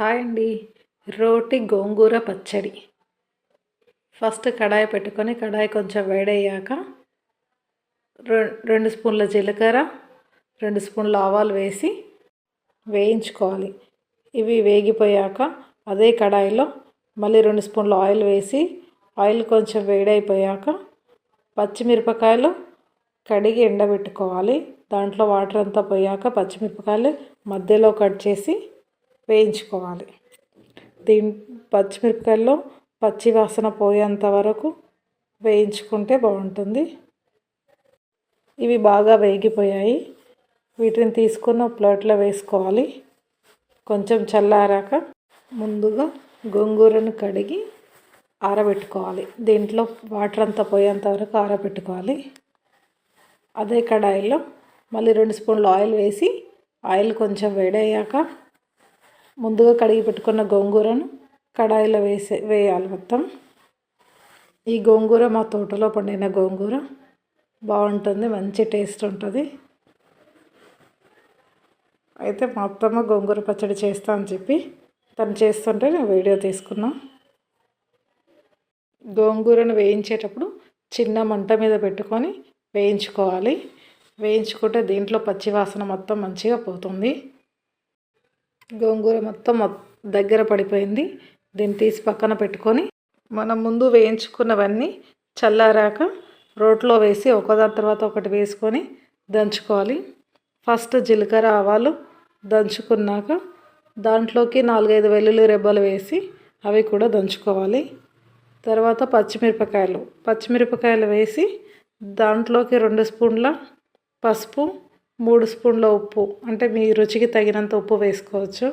Hi అండి రోటి గోంగూర పచ్చడి. ఫస్ట్ కడాయి పెట్టుకొని కడాయి కొంచెం వేడయ్యాక రెండు స్పూన్ల జీలకర్ర రెండు స్పూన్ల ఆవాలు వేసి వేయించుకోవాలి. ఇవి వేగిపోయాక అదే కడాయిలో మళ్ళీ రెండు స్పూన్ల ఆయిల్ వేసి ఆయిల్ కొంచెం వేడైపోయాక పచ్చిమిరపకాయలు కడిగి ఎండబెట్టుకోవాలి. దాంట్లో వాటర్ అంతా పోయాక పచ్చిమిరపకాయలు మధ్యలో కట్ చేసి వేయించుకోవాలి. దీని పచ్చిమిరపకాయల్లో పచ్చి వాసన పోయేంత వరకు వేయించుకుంటే బాగుంటుంది. ఇవి బాగా వేగిపోయాయి. వీటిని తీసుకున్న ప్లేట్లో వేసుకోవాలి. కొంచెం చల్లారాక ముందుగా గోంగూరను కడిగి ఆరబెట్టుకోవాలి. దీంట్లో వాటర్ అంతా పోయేంత వరకు ఆరబెట్టుకోవాలి. అదే కడాయిలో మళ్ళీ రెండు స్పూన్లు ఆయిల్ వేసి ఆయిల్ కొంచెం వేడయ్యాక ముందుగా కడిగి పెట్టుకున్న గోంగూరను కడాయిలో వేసే వేయాలి మొత్తం. ఈ గోంగూర మా తోటలో పండిన గోంగూర. బాగుంటుంది మంచి టేస్ట్ ఉంటుంది. అయితే మా అత్తమ్మ గోంగూర పచ్చడి చేస్తా అని చెప్పి తను చేస్తుంటే నేను వీడియో తీసుకున్నా. గోంగూరను వేయించేటప్పుడు చిన్న మంట మీద పెట్టుకొని వేయించుకోవాలి. వేయించుకుంటే దీంట్లో పచ్చివాసన మొత్తం మంచిగా పోతుంది. గోంగూర మొత్తం దగ్గర పడిపోయింది. దీన్ని తీసి పక్కన పెట్టుకొని మనం ముందు వేయించుకున్నవన్నీ చల్లారాక రోట్లో వేసి ఒకదాని తర్వాత ఒకటి వేసుకొని దంచుకోవాలి. ఫస్ట్ జీలకర్ర ఆవాలు దంచుకున్నాక దాంట్లోకి నాలుగైదు వెల్లుల్లి రెబ్బలు వేసి అవి కూడా దంచుకోవాలి. తర్వాత పచ్చిమిరపకాయలు. పచ్చిమిరపకాయలు వేసి దాంట్లోకి రెండు స్పూన్ల పసుపు మూడు స్పూన్ల ఉప్పు అంటే మీ రుచికి తగినంత ఉప్పు వేసుకోవచ్చు.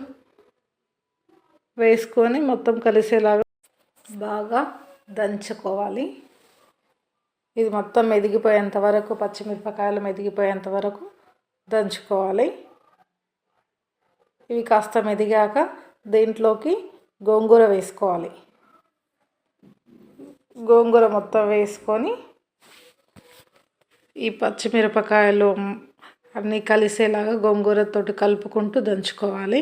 వేసుకొని మొత్తం కలిసేలాగా బాగా దంచుకోవాలి. ఇది మొత్తం మెదిగిపోయేంత వరకు పచ్చిమిరపకాయలు మెదిగిపోయేంత వరకు దంచుకోవాలి. ఇవి కాస్త మెదిగాక దీంట్లోకి గోంగూర వేసుకోవాలి. గోంగూర మొత్తం వేసుకొని ఈ పచ్చిమిరపకాయలు అన్నీ కలిసేలాగా గోంగూరతోటి కలుపుకుంటూ దంచుకోవాలి.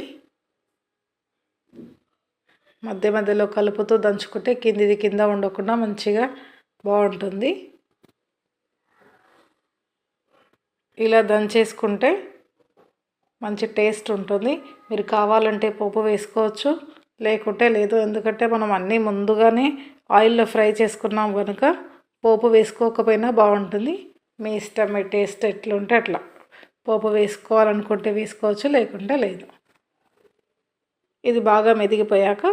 మధ్య మధ్యలో కలుపుతూ దంచుకుంటే కిందిది కింద ఉండకుండా మంచిగా బాగుంటుంది. ఇలా దంచేసుకుంటే మంచి టేస్ట్ ఉంటుంది. మీరు కావాలంటే పోపు వేసుకోవచ్చు లేకుంటే లేదు. ఎందుకంటే మనం అన్నీ ముందుగానే ఆయిల్లో ఫ్రై చేసుకున్నాం కనుక పోపు వేసుకోకపోయినా బాగుంటుంది. మీ ఇష్టం మీ టేస్ట్ ఎట్లుంటే అట్లా. పోపు వేసుకోవాలనుకుంటే వేసుకోవచ్చు లేకుంటే లేదు. ఇది బాగా మెదిగిపోయాక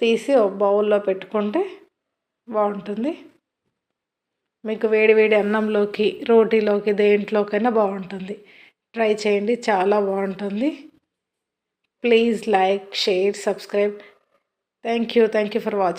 తీసి ఒక బౌల్లో పెట్టుకుంటే బాగుంటుంది. మీకు వేడి వేడి అన్నంలోకి రోటీలోకి దేంట్లోకైనా బాగుంటుంది. ట్రై చేయండి చాలా బాగుంటుంది. Please like share subscribe. Thank you thank you for watching.